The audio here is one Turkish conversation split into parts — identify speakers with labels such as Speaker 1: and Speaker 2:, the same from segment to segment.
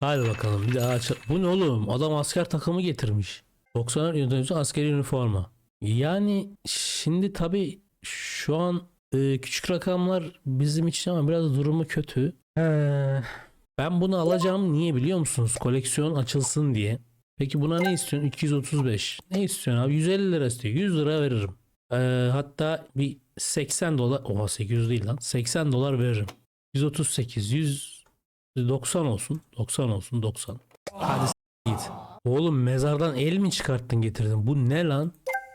Speaker 1: Hadi bakalım bir daha aç. Bu ne oğlum? Adam asker takımı getirmiş. 90 yönetici askeri üniforma. Yani şimdi tabii şu an e, küçük rakamlar bizim için ama biraz durumu kötü. He, ben bunu alacağım niye biliyor musunuz? Koleksiyon açılsın diye. Peki buna ne istiyorsun? 235. Ne istiyorsun abi? 150 lira istiyor. 100 lira veririm. Ee, hatta bir 80 dolar. Oha 800 değil lan. 80 dolar veririm. 138, 190 olsun. 90 olsun 90. Hadi s- git. Oğlum mezardan el mi çıkarttın getirdin? Bu ne lan?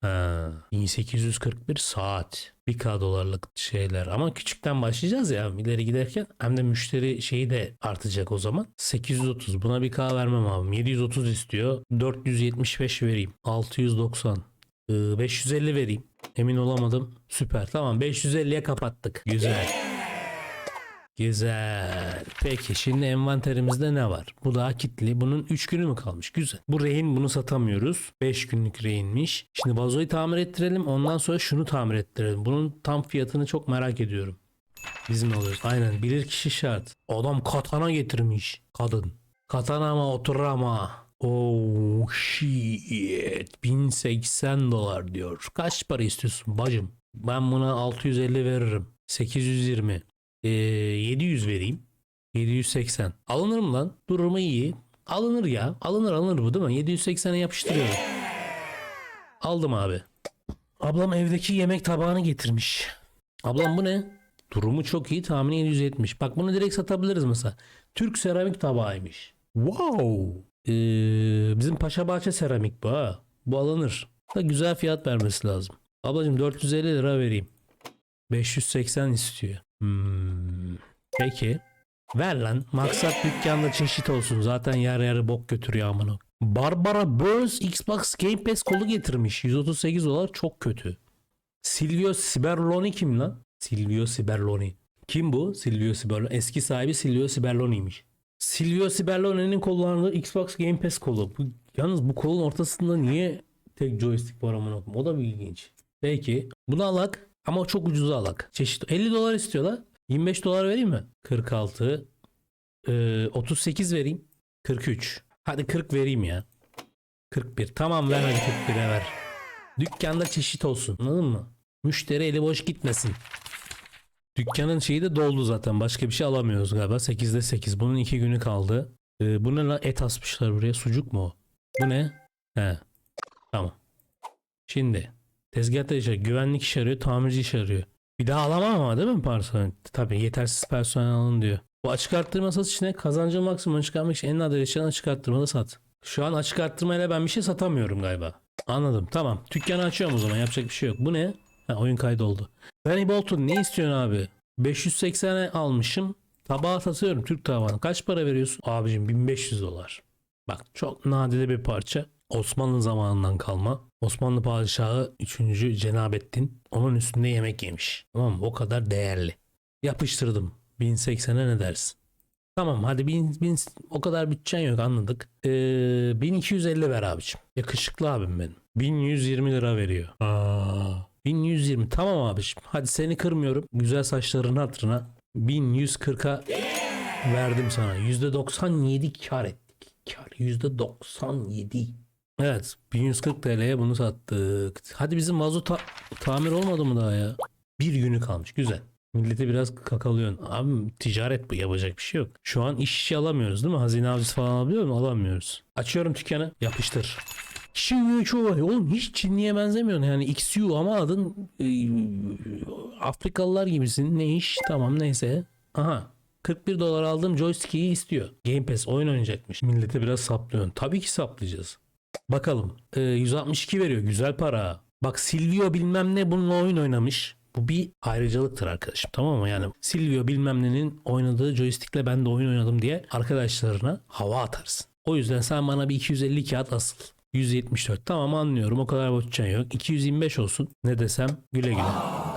Speaker 1: Ha, 1841 saat. 1k dolarlık şeyler ama küçükten başlayacağız ya ileri giderken hem de müşteri şeyi de artacak o zaman. 830 buna 1k vermem abi. 730 istiyor. 475 vereyim. 690. Ee, 550 vereyim. Emin olamadım. Süper. Tamam 550'ye kapattık. Güzel. Güzel. Peki şimdi envanterimizde ne var? Bu daha kitli. Bunun 3 günü mü kalmış? Güzel. Bu rehin bunu satamıyoruz. 5 günlük rehinmiş. Şimdi vazoyu tamir ettirelim. Ondan sonra şunu tamir ettirelim. Bunun tam fiyatını çok merak ediyorum. Biz mi alıyoruz? Aynen. Bilir kişi şart. Adam katana getirmiş. Kadın. Katana ama oturur ama. Oh shit. 1080 dolar diyor. Kaç para istiyorsun bacım? Ben buna 650 veririm. 820. Ee, 700 vereyim. 780. Alınır mı lan? Durumu iyi. Alınır ya. Alınır alınır bu değil mi? 780'e yapıştırıyorum. Aldım abi. Ablam evdeki yemek tabağını getirmiş. Ablam bu ne? Durumu çok iyi. Tahmini 770. Bak bunu direkt satabiliriz mesela. Türk seramik tabağıymış. Wow. Ee, bizim Paşabahçe seramik bu ha. Bu alınır. Da güzel fiyat vermesi lazım. Ablacığım 450 lira vereyim. 580 istiyor. Hmm. Peki. Ver lan. Maksat dükkanda çeşit olsun. Zaten yer yer bok götürüyor amına. Barbara Burns Xbox Game Pass kolu getirmiş. 138 dolar çok kötü. Silvio Siberloni kim lan? Silvio Siberloni. Kim bu? Silvio Siberloni. Eski sahibi Silvio Siberloni'ymiş. Silvio Siberloni'nin kullandığı Xbox Game Pass kolu. Bu, yalnız bu kolun ortasında niye tek joystick var amına? O da bir ilginç. Peki. Bunu alak ama çok ucuza alak. Çeşit 50 dolar istiyorlar. 25 dolar vereyim mi? 46 ee, 38 vereyim. 43. Hadi 40 vereyim ya. 41. Tamam ver hadi 41'e ver. Dükkanda çeşit olsun. Anladın mı? Müşteri eli boş gitmesin. Dükkanın şeyi de doldu zaten. Başka bir şey alamıyoruz galiba. 8'de 8. Bunun 2 günü kaldı. Ee, bu ne lan? Et asmışlar buraya. Sucuk mu o? Bu ne? He. Tamam. Şimdi tezgahta iş arıyor. Güvenlik iş arıyor. Tamirci iş arıyor. Bir daha alamam ama değil mi personel? Tabii yetersiz personel alın diyor. Bu açık arttırma satış ne? Kazancı maksimum çıkarmak için en nadir yaşayan açık arttırmalı sat. Şu an açık arttırmayla ben bir şey satamıyorum galiba. Anladım. Tamam. Dükkanı açıyorum o zaman. Yapacak bir şey yok. Bu ne? Ha, oyun kaydoldu. Benny Bolton ne istiyorsun abi? 580'e almışım. Tabağı satıyorum Türk tabağını. Kaç para veriyorsun? Abicim 1500 dolar. Bak çok nadide bir parça. Osmanlı zamanından kalma. Osmanlı padişahı 3. Cenabettin onun üstünde yemek yemiş. Tamam mı? O kadar değerli. Yapıştırdım. 1080'e ne dersin? Tamam hadi bin, bin, o kadar bütçen yok anladık. Ee, 1250 ver abicim. Yakışıklı abim benim. 1120 lira veriyor. Aa, 1120 tamam abicim. Hadi seni kırmıyorum. Güzel saçların hatırına 1140'a verdim sana. %97 kar ettik. Kar %97. Evet 1140 TL'ye bunu sattık. Hadi bizim vazo ta- tamir olmadı mı daha ya? Bir günü kalmış güzel. Milleti biraz kakalıyorsun. Abi ticaret bu yapacak bir şey yok. Şu an iş işi alamıyoruz değil mi? Hazine avcısı falan alabiliyor mu? Alamıyoruz. Açıyorum dükkanı. Yapıştır. Şimdi şu oğlum hiç Çinliye benzemiyorsun yani XU ama adın e, Afrikalılar gibisin. Ne iş? Tamam neyse. Aha 41 dolar aldığım joystick'i istiyor. Game Pass oyun oynayacakmış. Millete biraz saplıyorsun. Tabii ki saplayacağız. Bakalım. Ee, 162 veriyor. Güzel para. Bak Silvio bilmem ne bununla oyun oynamış. Bu bir ayrıcalıktır arkadaşım tamam mı? Yani Silvio bilmem nenin oynadığı joystickle ben de oyun oynadım diye arkadaşlarına hava atarsın. O yüzden sen bana bir 250 kağıt asıl. 174 tamam anlıyorum o kadar bütçen yok. 225 olsun ne desem güle güle.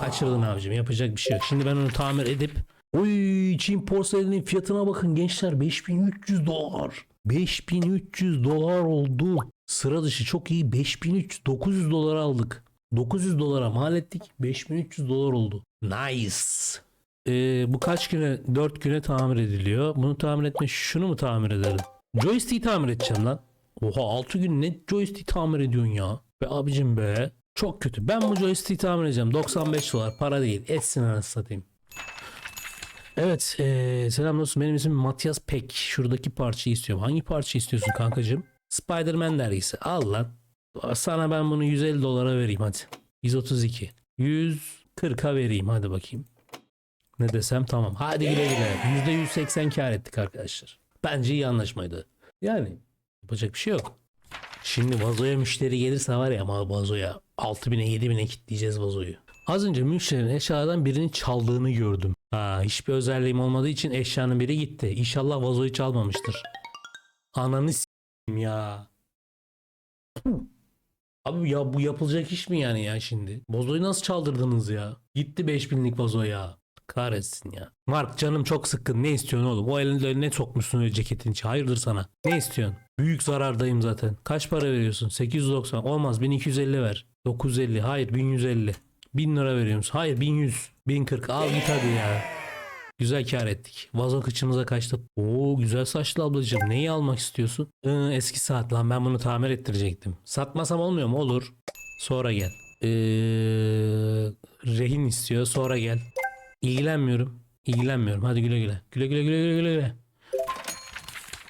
Speaker 1: Kaçırdın abicim yapacak bir şey yok. Şimdi ben onu tamir edip Oy Çin porseleninin fiyatına bakın gençler 5300 dolar. 5300 dolar oldu. Sıra dışı çok iyi 5300 900 dolar aldık. 900 dolara mal ettik 5300 dolar oldu. Nice. Ee, bu kaç güne? 4 güne tamir ediliyor. Bunu tamir etme şunu mu tamir edelim? Joystick'i tamir edeceğim lan. Oha 6 gün ne joystick tamir ediyorsun ya? Be abicim be. Çok kötü. Ben bu joystick'i tamir edeceğim. 95 dolar para değil. Etsin anasını satayım. Evet ee, selam dostum benim ismim Matias Pek. Şuradaki parçayı istiyorum. Hangi parça istiyorsun kankacığım? Spider-Man dergisi. Al lan. Sana ben bunu 150 dolara vereyim hadi. 132. 140'a vereyim hadi bakayım. Ne desem tamam. Hadi güle güle. %180 kar ettik arkadaşlar. Bence iyi anlaşmaydı. Yani yapacak bir şey yok. Şimdi vazoya müşteri gelirse var ya ama vazoya 6000'e 7000'e kilitleyeceğiz vazoyu. Az önce müşterinin eşyalardan birini çaldığını gördüm. Ha, hiçbir özelliğim olmadığı için eşyanın biri gitti. İnşallah vazoyu çalmamıştır. Ananı ya. Abi ya bu yapılacak iş mi yani ya şimdi? Vazoyu nasıl çaldırdınız ya? Gitti 5000'lik vazo ya. Kahretsin ya. Mark canım çok sıkkın. Ne istiyorsun oğlum? O elinde ne sokmuşsun öyle ceketin içi? Hayırdır sana? Ne istiyorsun? Büyük zarardayım zaten. Kaç para veriyorsun? 890. Olmaz 1250 ver. 950. Hayır 1150. 1000 lira veriyorsun. Hayır 1100. 1040. Al git hadi ya. Güzel kar ettik. Vazo kıçımıza kaçtı. Oo güzel saçlı ablacığım. Neyi almak istiyorsun? Ee, eski saat lan ben bunu tamir ettirecektim. Satmasam olmuyor mu? Olur. Sonra gel. Ee, rehin istiyor. Sonra gel. İlgilenmiyorum. İlgilenmiyorum. Hadi güle güle. Güle güle güle güle güle.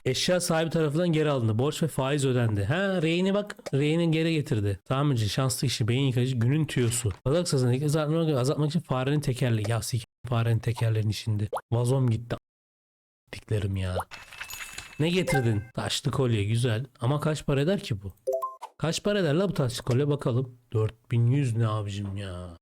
Speaker 1: Eşya sahibi tarafından geri alındı. Borç ve faiz ödendi. Ha reyini bak. Reyini geri getirdi. Tamirci, şanslı kişi, beyin yıkacı, günün tüyosu. Balık sazını azaltmak, için farenin tekerleği. Ya sik farenin tekerleğini şimdi. Vazom gitti. Diklerim ya. Ne getirdin? Taşlı kolye güzel. Ama kaç para eder ki bu? Kaç para eder la bu taşlı kolye bakalım. 4100 ne abicim ya.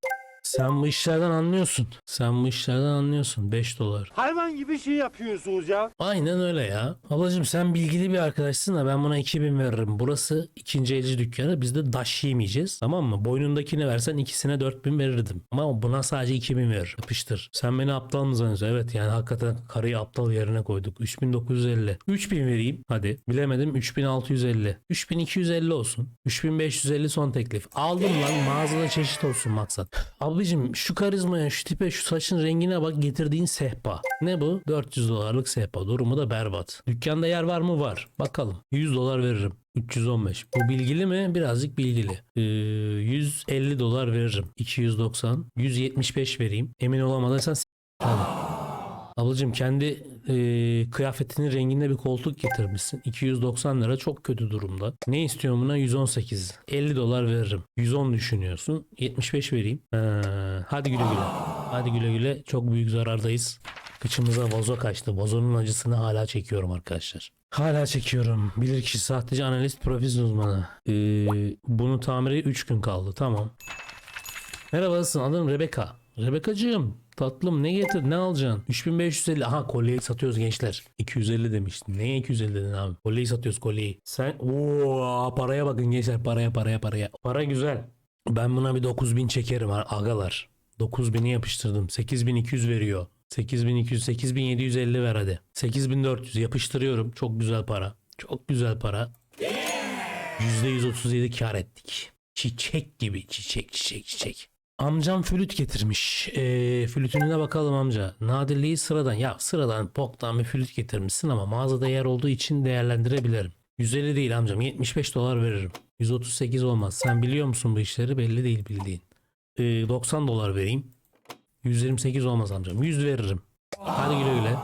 Speaker 1: Sen bu işlerden anlıyorsun. Sen bu işlerden anlıyorsun. 5 dolar.
Speaker 2: Hayvan gibi şey yapıyorsunuz ya.
Speaker 1: Aynen öyle ya. Ablacığım sen bilgili bir arkadaşsın da ben buna 2000 veririm. Burası ikinci elci dükkanı. Biz de daş yemeyeceğiz. Tamam mı? Boynundakini versen ikisine 4000 verirdim. Ama buna sadece 2000 ver. Yapıştır. Sen beni aptal mı zannediyorsun? Evet yani hakikaten karıyı aptal yerine koyduk. 3950. 3000 vereyim. Hadi. Bilemedim 3650. 3250 olsun. 3550 son teklif. Aldım lan. Mağazada çeşit olsun maksat. Abicim şu karizmaya, şu tipe, şu saçın rengine bak getirdiğin sehpa. Ne bu? 400 dolarlık sehpa. Durumu da berbat. Dükkanda yer var mı? Var. Bakalım. 100 dolar veririm. 315. Bu bilgili mi? Birazcık bilgili. Ee, 150 dolar veririm. 290. 175 vereyim. Emin olamadıysan s-. Ablacığım kendi e, kıyafetinin renginde bir koltuk getirmişsin. 290 lira çok kötü durumda. Ne istiyorum buna? 118. 50 dolar veririm. 110 düşünüyorsun. 75 vereyim. Ee, hadi güle güle. Hadi güle güle. Çok büyük zarardayız. Kıçımıza vazo kaçtı. Vazonun acısını hala çekiyorum arkadaşlar. Hala çekiyorum. Bilirkişi sahteci analist profil uzmanı. Ee, bunu tamiri 3 gün kaldı. Tamam. Merhaba? Adım Rebecca. Rebeccacığım tatlım ne getir ne alacaksın? 3550 aha kolyeyi satıyoruz gençler. 250 demiştin. Neye 250 dedin abi? Kolyeyi satıyoruz kolyeyi. Sen ooo paraya bakın gençler paraya paraya paraya. Para güzel. Ben buna bir 9000 çekerim agalar. 9000'i yapıştırdım. 8200 veriyor. 8200 8750 ver hadi. 8400 yapıştırıyorum. Çok güzel para. Çok güzel para. %137 kar ettik. Çiçek gibi çiçek çiçek çiçek. Amcam flüt getirmiş. Ee, flütüne bakalım amca. Nadirliği sıradan. Ya sıradan boktan bir flüt getirmişsin ama mağazada yer olduğu için değerlendirebilirim. 150 değil amcam. 75 dolar veririm. 138 olmaz. Sen biliyor musun bu işleri? Belli değil bildiğin. Ee, 90 dolar vereyim. 128 olmaz amcam. 100 veririm. Hadi güle güle.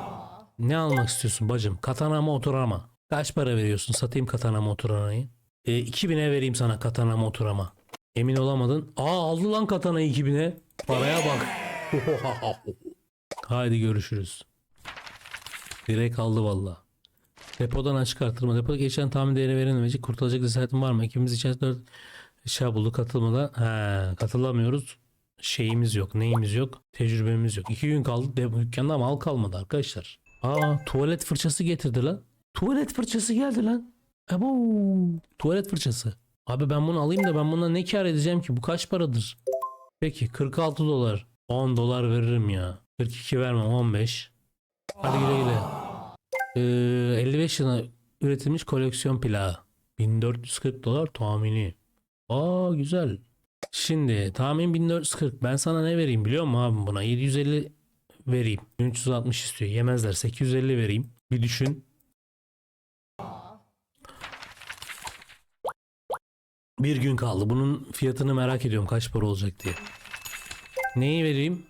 Speaker 1: Ne almak istiyorsun bacım? Katana mı oturama? Kaç para veriyorsun? Satayım katana mı oturanayı? E, 2000'e vereyim sana katana mı oturama. Emin olamadın. Aa aldı lan katana 2000'e. Paraya bak. Haydi görüşürüz. Direkt aldı valla. Depodan açık artırma. Depoda geçen tahmin değeri verilemeyecek. Kurtulacak cesaretin var mı? İkimiz içerisinde 4 eşya bulduk katılmadan. He, katılamıyoruz. Şeyimiz yok. Neyimiz yok? Tecrübemiz yok. İki gün kaldı. Depo dükkanda mal kalmadı arkadaşlar. Aa tuvalet fırçası getirdi lan. Tuvalet fırçası geldi lan. Abo. Tuvalet fırçası. Abi ben bunu alayım da ben buna ne kar edeceğim ki? Bu kaç paradır? Peki 46 dolar. 10 dolar veririm ya. 42 vermem 15. Hadi güle güle. Ee, 55 yılında üretilmiş koleksiyon plağı. 1440 dolar tahmini. Aa güzel. Şimdi tahmin 1440. Ben sana ne vereyim biliyor musun abi buna? 750 vereyim. 1360 istiyor. Yemezler. 850 vereyim. Bir düşün. Bir gün kaldı. Bunun fiyatını merak ediyorum kaç para olacak diye. Neyi vereyim?